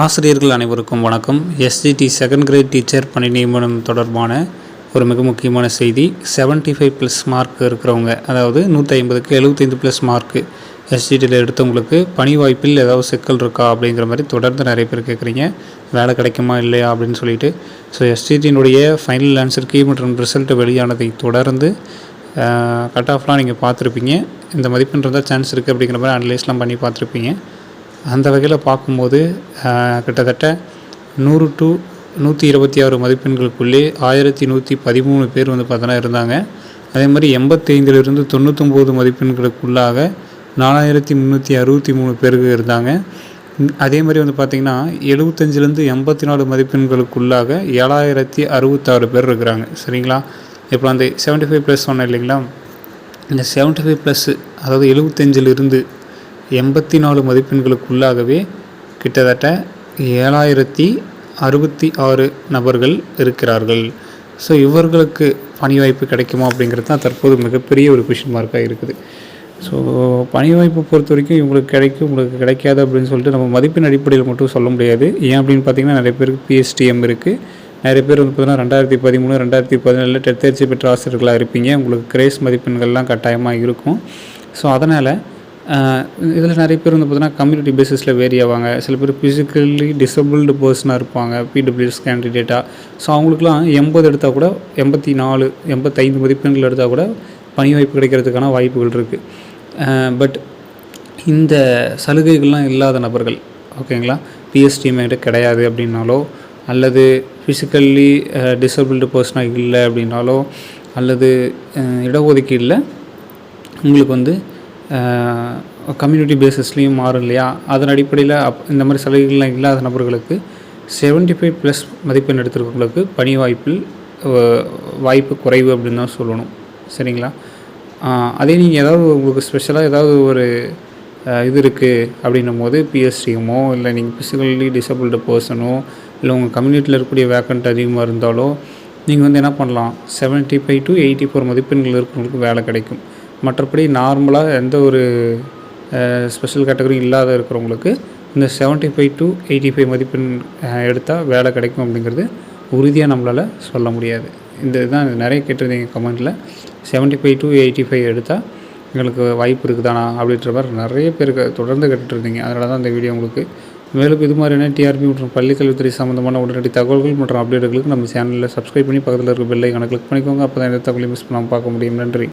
ஆசிரியர்கள் அனைவருக்கும் வணக்கம். எஸ்ஜிடி செகண்ட் கிரேட் டீச்சர் பணி நியமனம் தொடர்பான ஒரு மிக முக்கியமான செய்தி. 75 ஃபைவ் ப்ளஸ் மார்க் இருக்கிறவங்க அதாவது நூற்றி ஐம்பதுக்கு எழுபத்தைந்து ப்ளஸ் மார்க்கு எஸ்ஜிடியில் எடுத்தவங்களுக்கு பணி வாய்ப்பில் ஏதாவது சிக்கல் இருக்கா அப்படிங்கிற மாதிரி தொடர்ந்து நிறைய பேர் கேட்குறீங்க வேலை கிடைக்குமா இல்லையா அப்படின்னு சொல்லிட்டு. ஸோ எஸ்ஜிடியினுடைய ஃபைனல் ஆன்சர் கீ மற்றும் ரிசல்ட் வெளியானதை தொடர்ந்து கட் ஆஃப்லாம் நீங்கள் பார்த்துருப்பீங்க. இந்த மதிப்பெண் இருந்தால் சான்ஸ் இருக்குது அப்படிங்கிற மாதிரி அனலைஸ்லாம் பண்ணி பார்த்துருப்பீங்க. அந்த வகையில் பார்க்கும்போது கிட்டத்தட்ட நூறு டு நூற்றி இருபத்தி ஆறு மதிப்பெண்களுக்குள்ளே ஆயிரத்தி நூற்றி பதிமூணு பேர் வந்து பார்த்தோன்னா இருந்தாங்க. அதே மாதிரி எண்பத்தைந்திலிருந்து தொண்ணூத்தொம்பது மதிப்பெண்களுக்குள்ளாக நாலாயிரத்தி முந்நூற்றி அறுபத்தி மூணு பேருக்கு இருந்தாங்க. அதே மாதிரி வந்து பார்த்திங்கன்னா எழுபத்தஞ்சிலேருந்து எண்பத்தி நாலு மதிப்பெண்களுக்குள்ளாக ஏழாயிரத்தி அறுபத்தாறு பேர் இருக்கிறாங்க. சரிங்களா? இப்போ அந்த செவன்ட்டி ஃபைவ் ப்ளஸ் சொன்னேன் இல்லைங்களா? இந்த செவன்ட்டி ஃபைவ் ப்ளஸ்ஸு அதாவது எழுபத்தஞ்சிலிருந்து எண்பத்தி நாலு மதிப்பெண்களுக்குள்ளாகவே கிட்டத்தட்ட ஏழாயிரத்தி அறுபத்தி ஆறு நபர்கள் இருக்கிறார்கள். ஸோ இவர்களுக்கு பணி வாய்ப்பு கிடைக்குமா அப்படிங்கிறது தான் தற்போது மிகப்பெரிய ஒரு கொஷின் மார்க்காக இருக்குது. ஸோ பணி வாய்ப்பு பொறுத்த வரைக்கும் இவங்களுக்கு கிடைக்கும் உங்களுக்கு கிடைக்காது அப்படின்னு சொல்லிட்டு நம்ம மதிப்பெண் அடிப்படையில் மட்டும் சொல்ல முடியாது. ஏன் அப்படின்னு பார்த்தீங்கன்னா நிறைய பேருக்கு பிஎஸ்டிஎம் இருக்குது நிறைய பேர் வந்து பார்த்தீங்கன்னா ரெண்டாயிரத்தி பதிமூணு ரெண்டாயிரத்தி பதினேழில் டெட் தேர்ச்சி பெற்ற ஆசிரியர்களாக இருப்பீங்க. உங்களுக்கு கிரேஸ் மதிப்பெண்கள்லாம் கட்டாயமாக இருக்கும். ஸோ அதனால் இதில் நிறைய பேர் வந்து பார்த்தீங்கன்னா கம்யூனிட்டி பேசிஸில் வேரி ஆவாங்க. சில பேர் ஃபிசிக்கலி டிசபிள்டு பர்சனாக இருப்பாங்க பிடபிள்யூஎஸ் கேண்டிடேட்டாக ஸோ அவங்களுக்குலாம் எண்பது எடுத்தால் கூட எண்பத்தி நாலு எண்பத்தைந்து மதிப்பெண்கள் எடுத்தால் கூட பணி வாய்ப்பு கிடைக்கிறதுக்கான வாய்ப்புகள் இருக்குது பட் இந்த சலுகைகள்லாம் இல்லாத நபர்கள் ஓகேங்களா பிஎஸ்டிஎம் என்கிட்ட கிடையாது அப்படின்னாலோ அல்லது ஃபிசிக்கல்லி டிசபிள்டு பர்சனாக இல்லை அப்படின்னாலோ அல்லது இடஒதுக்கீடில் உங்களுக்கு வந்து கம்யூனிட்டி பேசிஸ்லேயும் மாறும் இல்லையா? அதன் அடிப்படையில் அப் இந்த மாதிரி சலுகைகள்லாம் இல்லாத நபர்களுக்கு 75 ஃபைவ் ப்ளஸ் மதிப்பெண் எடுத்திருக்கவங்களுக்கு பணி வாய்ப்பில் வாய்ப்பு குறைவு அப்படின்னு தான் சொல்லணும். சரிங்களா? அதே நீங்கள் ஏதாவது உங்களுக்கு ஸ்பெஷலாக ஏதாவது ஒரு இது இருக்குது அப்படின்னும் போது பிஎஸ்டியுமோ இல்லை நீங்கள் ஃபிசிக்கலி டிசபிள்டு பர்சனோ இல்லை உங்கள் கம்யூனிட்டியில் இருக்கக்கூடிய வேக்கண்ட் அதிகமாக இருந்தாலோ நீங்கள் வந்து என்ன பண்ணலாம்? 75 ஃபைவ் டு எயிட்டி ஃபோர் மதிப்பெண்கள் இருக்கிறவங்களுக்கு வேலை கிடைக்கும். மற்றபடி நார்மலாக எந்த ஒரு ஸ்பெஷல் கேட்டகரியும் இல்லாத இருக்கிறவங்களுக்கு இந்த 75 ஃபைவ் டு எயிட்டி ஃபைவ் மதிப்பெண் எடுத்தால் வேலை கிடைக்கும் அப்படிங்கிறது உறுதியாக நம்மளால் சொல்ல முடியாது. இந்த இதுதான் நிறைய கேட்டிருந்தீங்க கமெண்ட்டில் 75 ஃபைவ் டு எயிட்டி ஃபைவ் எடுத்தால் எங்களுக்கு வாய்ப்பு இருக்குதானா அப்படின்ற மாதிரி நிறைய பேருக்கு தொடர்ந்து கேட்டுட்ருந்தீங்க அதனால தான் இந்த வீடியோ உங்களுக்கு மேலும் இது மாதிரியான டிஆர்பி மற்றும் பள்ளிக்கல்வித்துறை சம்மந்தமான உடனடி தகவல்கள் மற்றும் அப்டேட்டுகளுக்கு நம்ம சேனலில் சப்ஸ்கிரைப் பண்ணி பக்கத்தில் இருக்க பெல்லை கணக்கு கிளிக் பண்ணிக்கோங்க. அப்போ தான் எந்த தகவலையும் மிஸ் பண்ணாமல் பார்க்க முடியும். நன்றி.